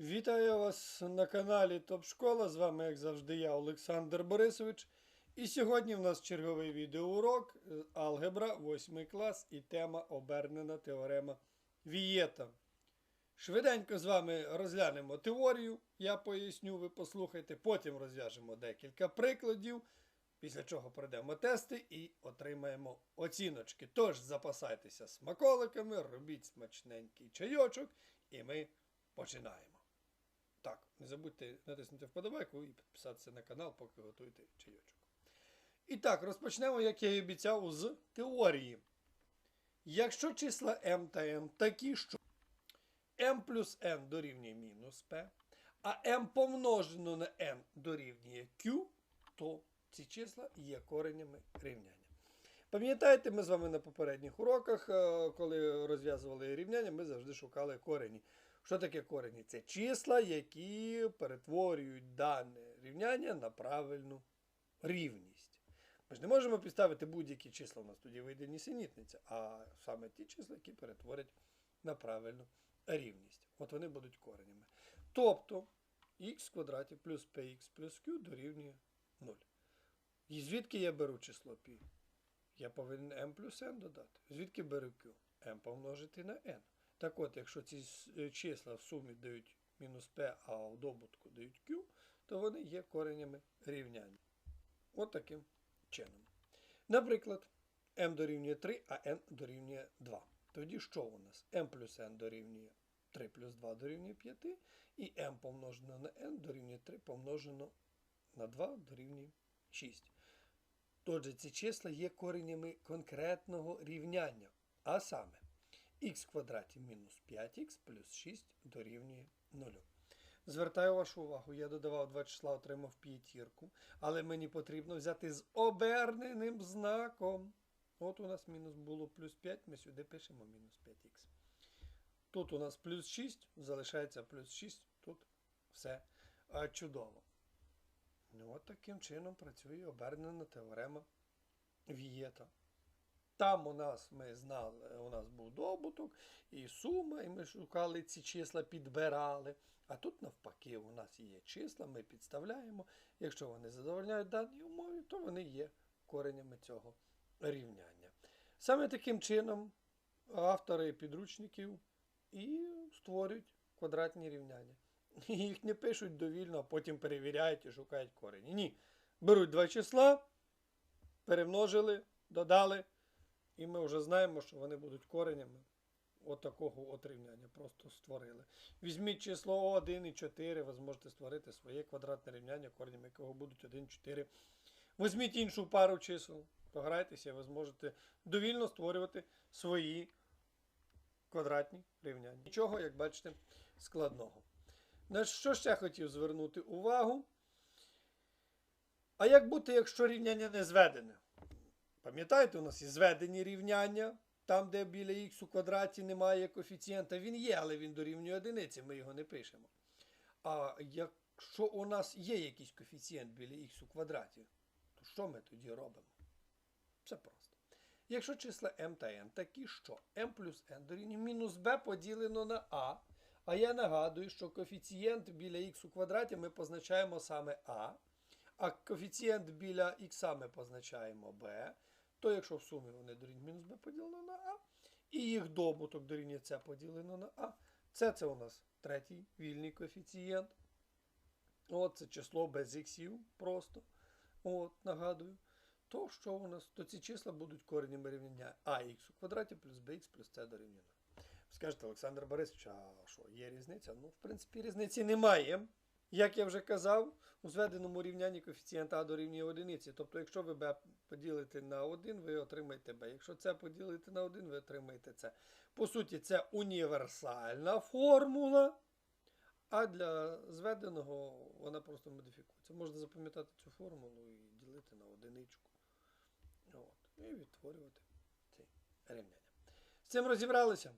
Вітаю вас на каналі Топ Школа. З вами, як завжди, я, Олександр Борисович. І сьогодні в нас черговий відеоурок е, алгебра 8 клас і тема обернена теорема Вієта. Швиденько з вами розглянемо теорію, я поясню, ви послухайте. Потім розв'яжемо декілька прикладів, після чого пройдемо тести і отримаємо оціночки. Тож запасайтеся смаколиками, робіть смачненький чайочок, і ми починаємо. Так, не забудьте натиснути вподобайку і підписатися на канал, поки готуєте чайочок. І так, розпочнемо, як я і обіцяв, з теорії. Якщо числа m та n такі, що m плюс n дорівнює мінус p, а m помножено на n дорівнює q, то ці числа є коренями рівняння. Пам'ятаєте, ми з вами на попередніх уроках, е, коли розв'язували рівняння, ми завжди шукали корені. Що таке корені? Це числа, які перетворюють дане рівняння на правильну рівність. Ми ж не можемо підставити будь-які числа, у нас тоді вийде нісенітниця, а саме ті числа, які перетворять на правильну рівність. От вони будуть коренями. Тобто х квадраті плюс px плюс q дорівнює 0. І звідки я беру число π? Я повинен m плюс n додати. Звідки беру q? m помножити на n. Так от, якщо ці е, числа в сумі дають мінус p, а в добутку дають q, то вони є коренями рівняння. От таким чином. Наприклад, m дорівнює 3, а n дорівнює 2. Тоді що у нас? m плюс n дорівнює 3 плюс 2 дорівнює 5, і m помножено на n дорівнює 3 помножено на 2 дорівнює 6. Отже, ці числа є коренями конкретного рівняння, а саме х квадраті мінус 5х плюс 6 дорівнює 0. Звертаю вашу увагу, я додавав два числа, отримав п'ятірку, але мені потрібно взяти з оберненим знаком. От у нас мінус було плюс 5, ми сюди пишемо мінус 5х. Тут у нас плюс 6, залишається плюс 6, тут все чудово. Ну, от таким чином працює обернена теорема Вієта. Там у нас ми знали, у нас був добуток і сума, і ми шукали ці числа, підбирали. А тут навпаки, у нас є числа, ми підставляємо. Якщо вони задовольняють даній умові, то вони є коренями цього рівняння. Саме таким чином автори підручників і створюють квадратні рівняння. Їх не пишуть довільно, а потім перевіряють і шукають корені. Ні. Беруть два числа, перемножили, додали, і ми вже знаємо, що вони будуть коренями от такого от рівняння. Просто створили. Візьміть число 1 і 4, ви зможете створити своє квадратне рівняння, коренями якого будуть 1 4. Візьміть іншу пару чисел, пограйтеся, ви зможете довільно створювати свої квадратні рівняння. Нічого, як бачите, складного. На що ще хотів звернути увагу? А як бути, якщо рівняння не зведене? Пам'ятаєте, у нас є зведені рівняння, там, де біля х у квадраті немає коефіцієнта, він є, але він дорівнює одиниці, ми його не пишемо. А якщо у нас є якийсь коефіцієнт біля х у квадраті, то що ми тоді робимо? Все просто. Якщо числа m та n такі, що m плюс n дорівнює мінус b поділено на a, а я нагадую, що коефіцієнт біля х у квадраті ми позначаємо саме а, а коефіцієнт біля х ми позначаємо b, то якщо в сумі вони дорівнюють мінус b поділено на а, і їх добуток дорівнює c поділено на а, це це у нас третій вільний коефіцієнт. От це число без іксів просто. От, нагадую. То що у нас? То ці числа будуть коренями рівняння ax у квадраті плюс bx плюс c дорівнює скажете, Олександр Борисович, а що, є різниця? Ну, в принципі, різниці немає. Як я вже казав, у зведеному рівнянні коефіцієнт А дорівнює одиниці. Тобто, якщо ви b поділите на 1, ви отримаєте b. Якщо це поділите на 1, ви отримаєте c. По суті, це універсальна формула. А для зведеного вона просто модифікується. Можна запам'ятати цю формулу і ділити на одиничку. От. І відтворювати ці рівняння. З цим розібралися?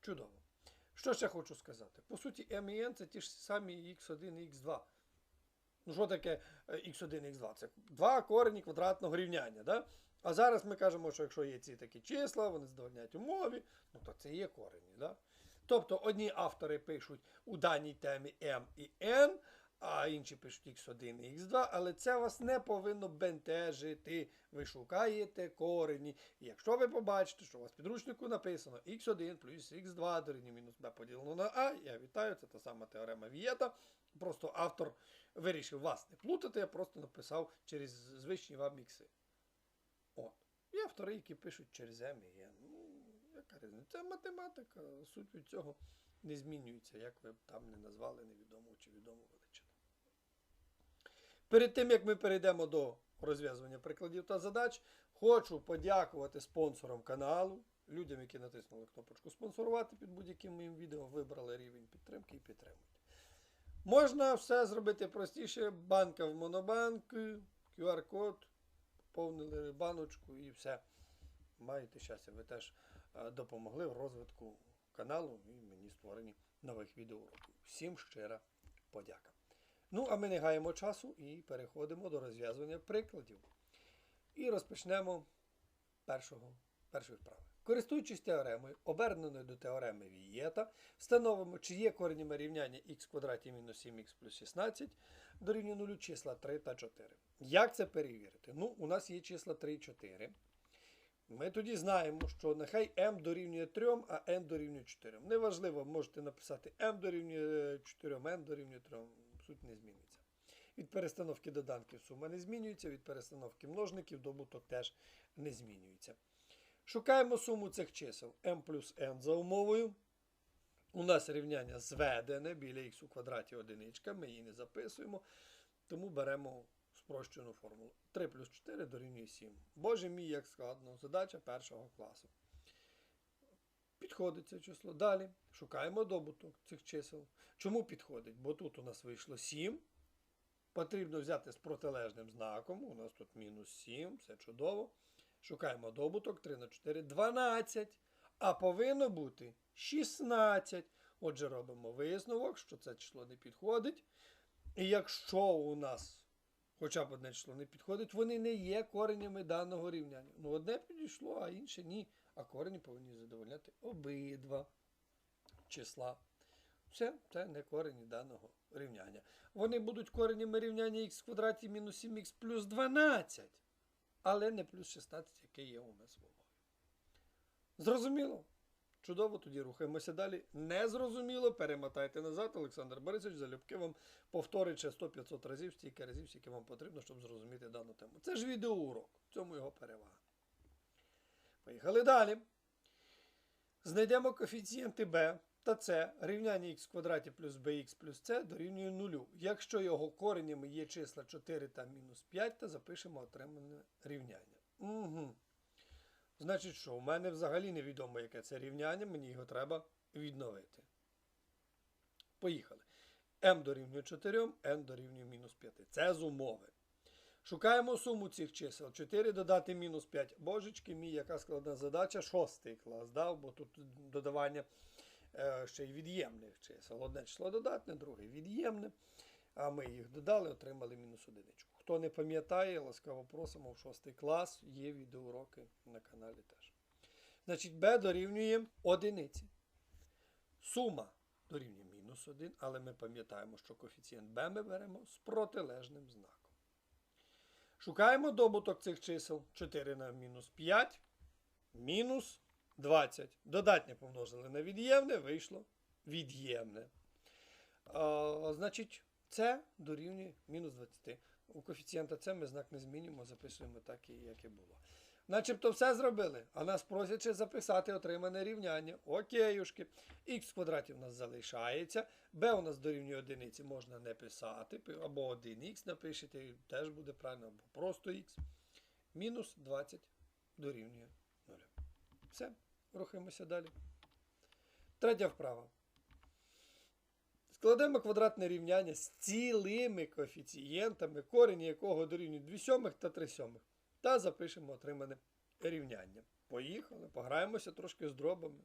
Чудово. Що ще хочу сказати? По суті, m і n це ті ж самі x1 і x2. Ну, що таке е, x1 і x2? Це два корені квадратного рівняння. Да? А зараз ми кажемо, що якщо є ці такі числа, вони задовольняють умові, ну то це є корені. Да? Тобто одні автори пишуть у даній темі m і N, а інші пишуть X1 і X2, але це вас не повинно бентежити. Ви шукаєте корені. І якщо ви побачите, що у вас в підручнику написано X1 плюс X2 дорівнює мінус B поділено на А, я вітаю, це та сама теорема Вієта. Просто автор вирішив вас не плутати, я просто написав через звичні вам ікси. От. Є автори, які пишуть через М і N. Ну, яка різниця? Це математика, суть від цього не змінюється, як ви б там не назвали невідому чи величину. Перед тим, як ми перейдемо до розв'язування прикладів та задач, хочу подякувати спонсорам каналу, людям, які натиснули кнопочку спонсорувати під будь-яким моїм відео, вибрали рівень підтримки і підтримують. Можна все зробити простіше. Банка в монобанк, QR-код, поповнили баночку і все. Маєте щастя, ви теж е, допомогли в розвитку каналу і мені створенні нових відеоуроків. Всім щира подяка. Ну, а ми не гаємо часу і переходимо до розв'язування прикладів. І розпочнемо першого, першої вправи. Користуючись теоремою, оберненою до теореми Вієта, встановимо, чи є коренями рівняння х квадраті мінус 7х плюс 16 дорівнює 0 числа 3 та 4. Як це перевірити? Ну, у нас є числа 3 і 4. Ми тоді знаємо, що нехай m дорівнює 3, а n дорівнює 4. Неважливо, можете написати m дорівнює 4, n дорівнює 3. Суть не зміниться. Від перестановки доданків сума не змінюється, від перестановки множників добуток теж не змінюється. Шукаємо суму цих чисел m плюс n за умовою. У нас рівняння зведене біля х у квадраті одиничка, ми її не записуємо, тому беремо спрощену формулу. 3 плюс 4 дорівнює 7. Боже мій, як складно. Задача першого класу. Підходить це число. Далі шукаємо добуток цих чисел. Чому підходить? Бо тут у нас вийшло 7. Потрібно взяти з протилежним знаком. У нас тут мінус 7, все чудово. Шукаємо добуток 3 на 4 12. А повинно бути 16. Отже, робимо висновок, що це число не підходить. І якщо у нас хоча б одне число не підходить, вони не є коренями даного рівняння. Ну, одне підійшло, а інше ні. А корені повинні задовольняти обидва числа. Все, це не корені даного рівняння. Вони будуть коренями рівняння х квадраті мінус 7х плюс 12, але не плюс 16, яке є у нас в умові. Зрозуміло? Чудово, тоді рухаємося далі. Незрозуміло, перемотайте назад. Олександр Борисович залюбки вам повторить ще 100-500 разів, стільки разів, скільки вам потрібно, щоб зрозуміти дану тему. Це ж відеоурок, в цьому його перевага. Поїхали далі. Знайдемо коефіцієнти b та c рівняння х квадраті плюс bx плюс c дорівнює 0. Якщо його коренями є числа 4 та мінус 5, то запишемо отримане рівняння. Угу. Значить, що? У мене взагалі невідомо, яке це рівняння, мені його треба відновити. Поїхали. m дорівнює 4, n дорівнює мінус 5. Це з умови. Шукаємо суму цих чисел. 4 додати мінус 5. Божечки мій, яка складна задача. Шостий клас дав, бо тут додавання е, ще й від'ємних чисел. Одне число додатне, друге від'ємне. А ми їх додали, отримали мінус одиничку. Хто не пам'ятає, ласкаво просимо в 6 клас. Є відеоуроки на каналі теж. Значить, b дорівнює одиниці. Сума дорівнює мінус 1, але ми пам'ятаємо, що коефіцієнт b ми беремо з протилежним знаком. Шукаємо добуток цих чисел. 4 на мінус 5, мінус 20. Додатнє помножили на від'ємне, вийшло від'ємне. Значить, це дорівнює мінус 20. У коефіцієнта С ми знак не змінюємо, записуємо так, як і було. Начебто все зробили, а нас просять ще записати отримане рівняння. Окейушки. Х в квадраті у нас залишається. b у нас дорівнює одиниці можна не писати. Або 1х напишете, теж буде правильно, або просто х. Мінус 20 дорівнює 0. Все, рухаємося далі. Третя вправа. Складемо квадратне рівняння з цілими коефіцієнтами, корені якого дорівнює 2 сьомих та 3 сьомих. Та запишемо отримане рівняння. Поїхали, пограємося трошки з дробами,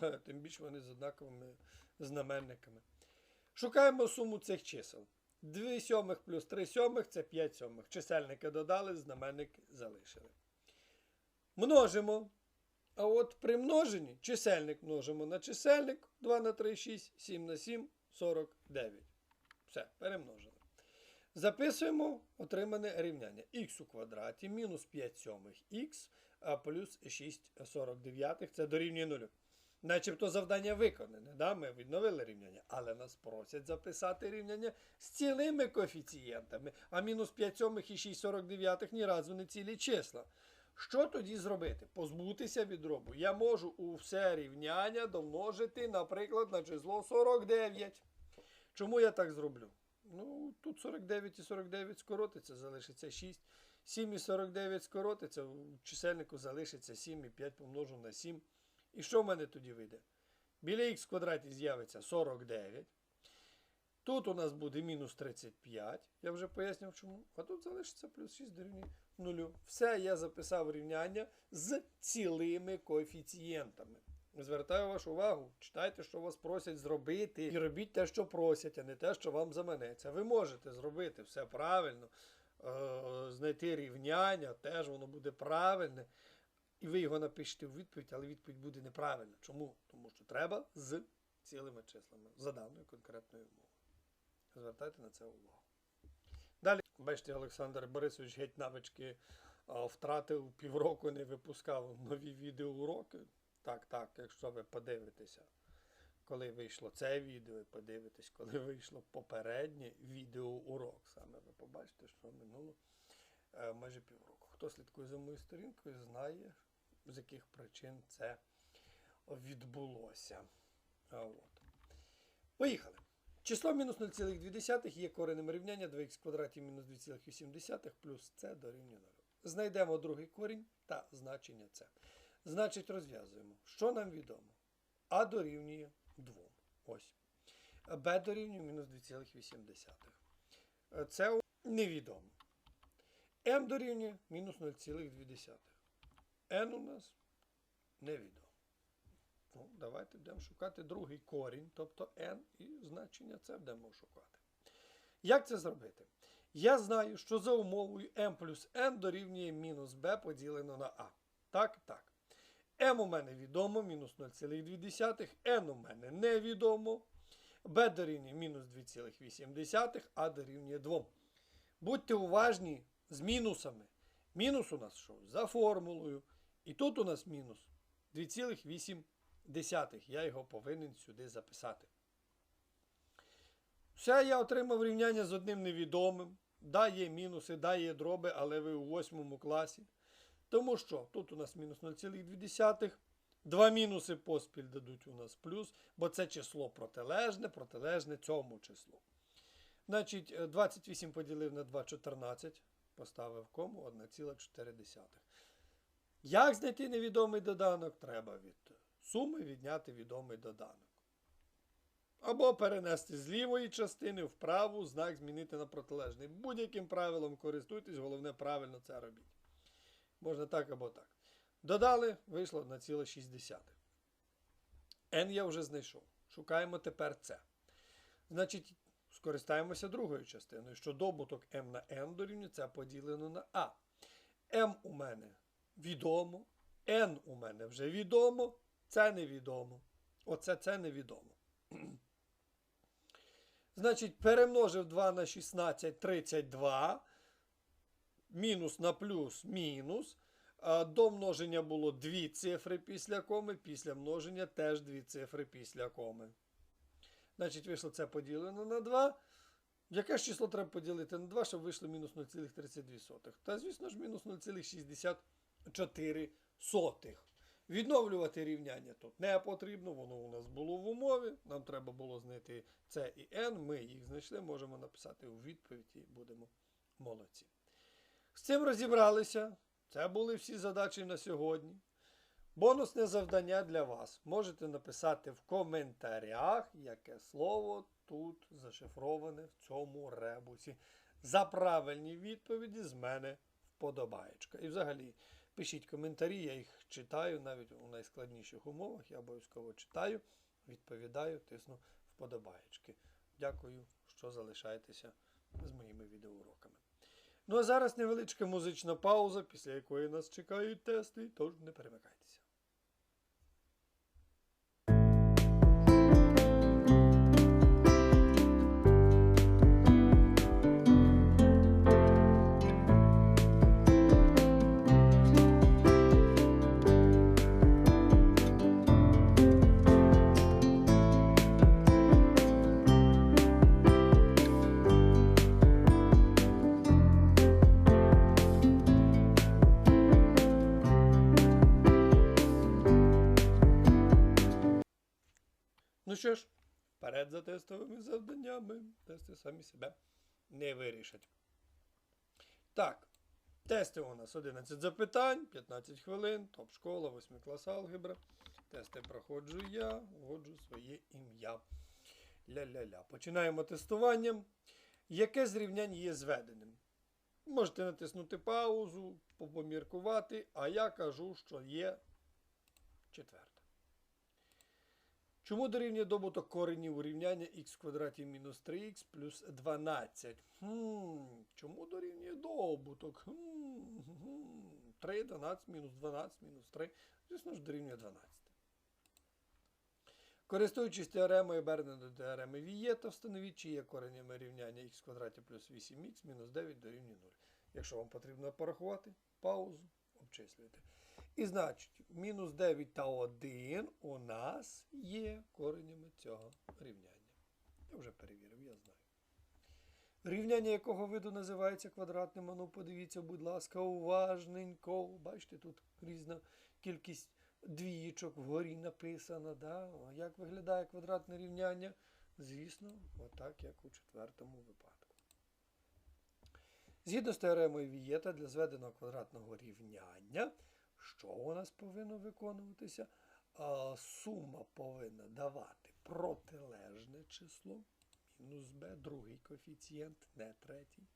тим більше вони з однаковими знаменниками. Шукаємо суму цих чисел. 2 сьомих плюс 3 сьомих це 5 сьомих. Чисельники додали, знаменник залишили. Множимо А от при множенні чисельник множимо на чисельник 2 на 3, 6, 7 на 7, 49. Все, перемножили. Записуємо отримане рівняння. х у квадраті мінус 5 сьомих х плюс 6 49 це дорівнює 0. Начебто завдання виконане. Да? Ми відновили рівняння, але нас просять записати рівняння з цілими коефіцієнтами, а мінус 5 сьомих і 6 49 ні разу не цілі числа. Що тоді зробити? Позбутися від дробу. Я можу у все рівняння домножити, наприклад, на число 49. Чому я так зроблю? Ну, тут 49 і 49 скоротиться, залишиться 6. 7 і 49 скоротиться, у чисельнику залишиться 7 і 5 помножу на 7. І що в мене тоді вийде? Біля х квадраті з'явиться 49. Тут у нас буде мінус 35. Я вже пояснив чому. А тут залишиться плюс 6 дорівнює 0. Все, я записав рівняння з цілими коефіцієнтами. Звертаю вашу увагу, читайте, що вас просять зробити, і робіть те, що просять, а не те, що вам заманеться. Ви можете зробити все правильно, е, знайти рівняння, теж воно буде правильне. І ви його напишете у відповідь, але відповідь буде неправильна. Чому? Тому що треба з цілими числами, за даною конкретною умовою. Звертайте на це увагу. Далі, бачите, Олександр Борисович геть навички втратив півроку, не випускав нові відеоуроки. Так, так, якщо ви подивитеся, коли вийшло це відео, і подивитесь, коли вийшло попереднє відеоурок. Саме ви побачите, що минуло е, майже півроку. Хто слідкує за моєю сторінкою, знає, з яких причин це відбулося. От. Поїхали. Число мінус 0,2 є коренем рівняння 2х квадраті мінус 2,8 плюс c дорівнює 0. Знайдемо другий корінь та значення c. Значить, розв'язуємо. Що нам відомо? А дорівнює 2. Ось. Б дорівнює мінус 2,8. Це невідомо. М дорівнює мінус 0,2. N у нас невідомо. Ну, давайте будемо шукати другий корінь, тобто n, і значення це будемо шукати. Як це зробити? Я знаю, що за умовою m плюс n дорівнює мінус b поділено на a. Так, так. M у мене відомо, мінус 0,2, n у мене невідомо. b дорівнює мінус 2,8, а дорівнює 2. Будьте уважні з мінусами. Мінус у нас що? За формулою. І тут у нас мінус 2,8. Я його повинен сюди записати. Все, я отримав рівняння з одним невідомим. Да, є мінуси, да, є дроби, але ви у восьмому класі. Тому що тут у нас мінус 0,2. Два мінуси поспіль дадуть у нас плюс, бо це число протилежне, протилежне цьому числу. Значить, 28 поділив на 2, 14. Поставив кому 1,4. Як знайти невідомий доданок? Треба від суми відняти відомий доданок. Або перенести з лівої частини в праву, знак змінити на протилежний. Будь-яким правилом користуйтесь, головне правильно це робіть. Можна так або так. Додали, вийшло 1,6. n я вже знайшов. Шукаємо тепер це. Значить, скористаємося другою частиною, що добуток m на n дорівнює це поділено на a. m у мене відомо, n у мене вже відомо, це невідомо. Оце це невідомо. Значить, перемножив 2 на 16 32. Мінус на плюс мінус. До множення було дві цифри після коми, після множення теж дві цифри після коми. Значить, вийшло це поділено на 2. Яке ж число треба поділити на 2, щоб вийшло мінус 0,32. Та, звісно ж, мінус 0,64. Відновлювати рівняння тут не потрібно, воно у нас було в умові. Нам треба було знайти С і N. Ми їх знайшли, можемо написати у відповідь і будемо молодці. З цим розібралися. Це були всі задачі на сьогодні. Бонусне завдання для вас. Можете написати в коментарях, яке слово тут зашифроване в цьому ребусі. За правильні відповіді з мене вподобаєчка. І взагалі. Пишіть коментарі, я їх читаю навіть у найскладніших умовах. Я обов'язково читаю, відповідаю, тисну вподобаєчки. Дякую, що залишаєтеся з моїми відеоуроками. Ну а зараз невеличка музична пауза, після якої нас чекають тести, тож не перемикайтеся. Що ж, вперед за тестовими завданнями. Тести самі себе не вирішать. Так, тести у нас 11 запитань, 15 хвилин, топ-школа, 8 клас алгебра. Тести проходжу я, вводжу своє ім'я. Ля-ля-ля. Починаємо тестування. Яке з рівнянь є зведеним? Можете натиснути паузу, попоміркувати, а я кажу, що є четверте. Чому дорівнює добуток коренів рівняння х квадраті мінус 3х плюс 12? Хм, чому дорівнює добуток? Хм, хм, 3, 12, мінус 12, мінус 3. Звісно ж, дорівнює 12. Користуючись теоремою Берна до теореми Вієта, встановіть, чи є коренями рівняння х квадраті плюс 8х мінус 9 дорівнює 0. Якщо вам потрібно порахувати, паузу, обчислюйте. І значить, мінус 9 та 1 у нас є коренями цього рівняння. Я вже перевірив, я знаю. Рівняння якого виду називається квадратним? Ану, подивіться, будь ласка, уважненько. Бачите, тут різна кількість двієчок вгорі написано. Да? Як виглядає квадратне рівняння? Звісно, отак, як у четвертому випадку. Згідно з теоремою Вієта, для зведеного квадратного рівняння, що у нас повинно виконуватися? Сума повинна давати протилежне число, мінус b, другий коефіцієнт, не третій.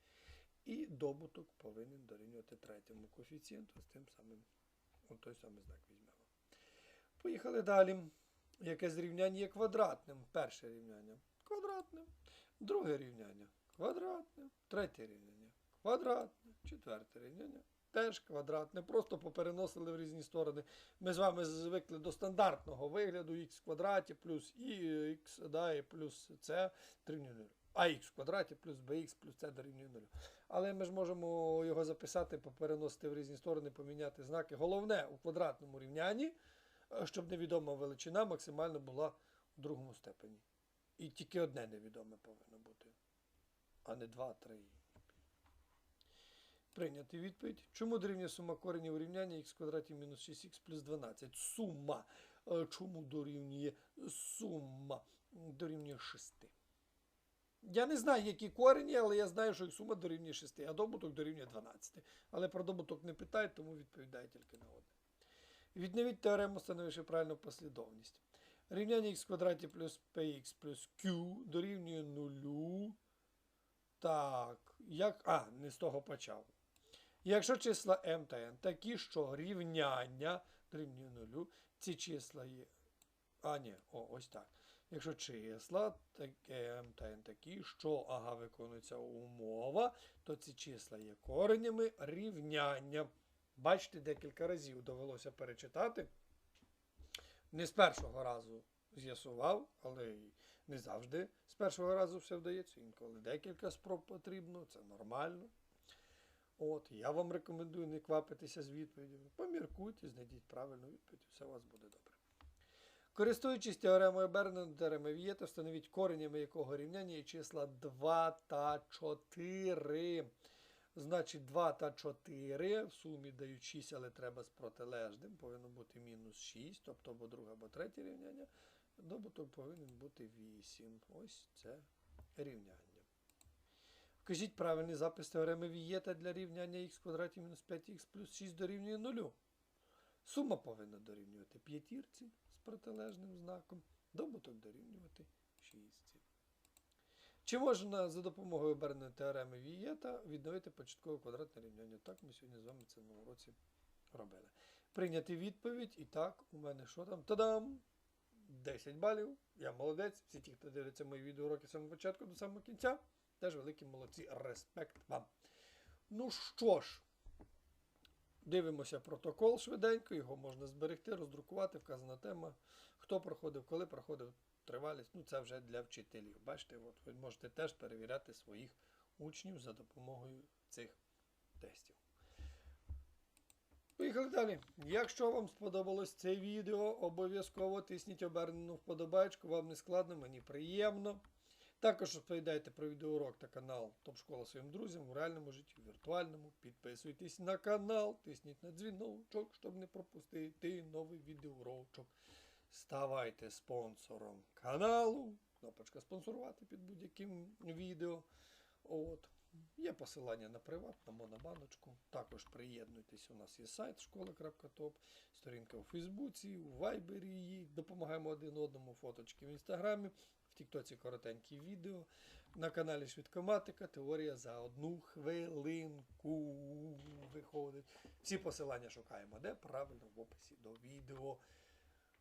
І добуток повинен дорівнювати третьому коефіцієнту з тим самим, от той самий знак візьмемо. Поїхали далі. Яке з рівнянь є квадратним? Перше рівняння квадратне. Друге рівняння квадратне. Третє рівняння квадратне. Четверте рівняння теж квадратне. Просто попереносили в різні сторони. Ми з вами звикли до стандартного вигляду х в квадраті плюс х да, і плюс c дорівнює 0. А х в квадраті плюс bx плюс c дорівнює 0. Але ми ж можемо його записати, попереносити в різні сторони, поміняти знаки. Головне у квадратному рівнянні, е, щоб невідома величина максимально була у другому степені. І тільки одне невідоме повинно бути, а не два, три. Прийняти відповідь. Чому дорівнює сума коренів у рівняння х в квадраті мінус 6х плюс 12? Сума. Е, Чому дорівнює сума? Дорівнює 6. Я не знаю, які корені, але я знаю, що їх сума дорівнює 6, а добуток дорівнює 12. Але про добуток не питають, тому відповідає тільки на одне. Відновіть теорему, встановивши правильну послідовність. Рівняння х в квадраті плюс px плюс q дорівнює 0. Так, як. А, не з того почав. Якщо числа m та n такі, що рівняння дорівнює 0, ці числа є. А, ні, о, ось так. Якщо числа таке m та n такі, що ага, виконується умова, то ці числа є коренями рівняння. Бачите, декілька разів довелося перечитати. Не з першого разу з'ясував, але не завжди з першого разу все вдається. Інколи декілька спроб потрібно, це нормально. От, я вам рекомендую не квапитися з відповідями. Поміркуйте, знайдіть правильну відповідь, все у вас буде добре. Користуючись теоремою Берна, теоремою Вієта, встановіть коренями якого рівняння є числа 2 та 4. Значить, 2 та 4 в сумі дають 6, але треба з протилежним. Повинно бути мінус 6, тобто або друге, або третє рівняння. Добуток повинен бути 8. Ось це рівняння. Вкажіть правильний запис теореми Вієта для рівняння х квадраті мінус 5х плюс 6 дорівнює 0. Сума повинна дорівнювати п'ятірці з протилежним знаком. Добуток дорівнювати 6. Чи можна за допомогою оберненої теореми Вієта відновити початкове квадратне рівняння? Так, ми сьогодні з вами це на уроці робили. Прийняти відповідь. І так, у мене що там? Та-дам! 10 балів. Я молодець. Всі ті, хто дивиться мої відеоуроки з самого початку до самого кінця, теж великі молодці. Респект вам. Ну що ж, дивимося протокол швиденько, його можна зберегти, роздрукувати, вказана тема. Хто проходив, коли проходив тривалість. Ну, це вже для вчителів. Бачите, от ви можете теж перевіряти своїх учнів за допомогою цих тестів. Поїхали далі. Якщо вам сподобалось це відео, обов'язково тисніть обернену вподобайку, вам не складно, мені приємно. Також розповідайте про відеоурок та канал Топ Школа своїм друзям у реальному житті, у віртуальному. Підписуйтесь на канал, тисніть на дзвіночок, щоб не пропустити новий відеоурочок. ставайте спонсором каналу. Кнопочка спонсорувати під будь-яким відео. От. Є посилання на приват, на монобаночку. Також приєднуйтесь. У нас є сайт школа.топ, сторінка у Фейсбуці, у Вайбері. Допомагаємо один одному, фоточки в інстаграмі, Тіктоці коротенькі відео. На каналі Швидкоматика теорія за одну хвилинку виходить. Всі посилання шукаємо, де правильно в описі до відео.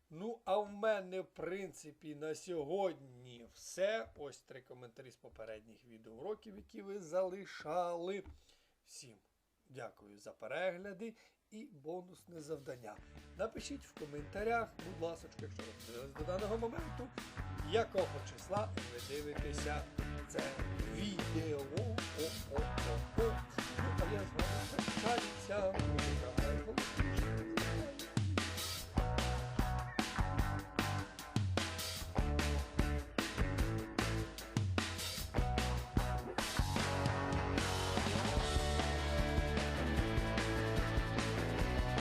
Ну, а в мене, в принципі, на сьогодні все. Ось три коментарі з попередніх відеоуроків, які ви залишали. Всім дякую за перегляди і бонусне завдання. Напишіть в коментарях, будь ласка, якщо ви до даного моменту, якого числа ви дивитеся це відео. О-о-о-о. Ну, а я з вами прощаюся.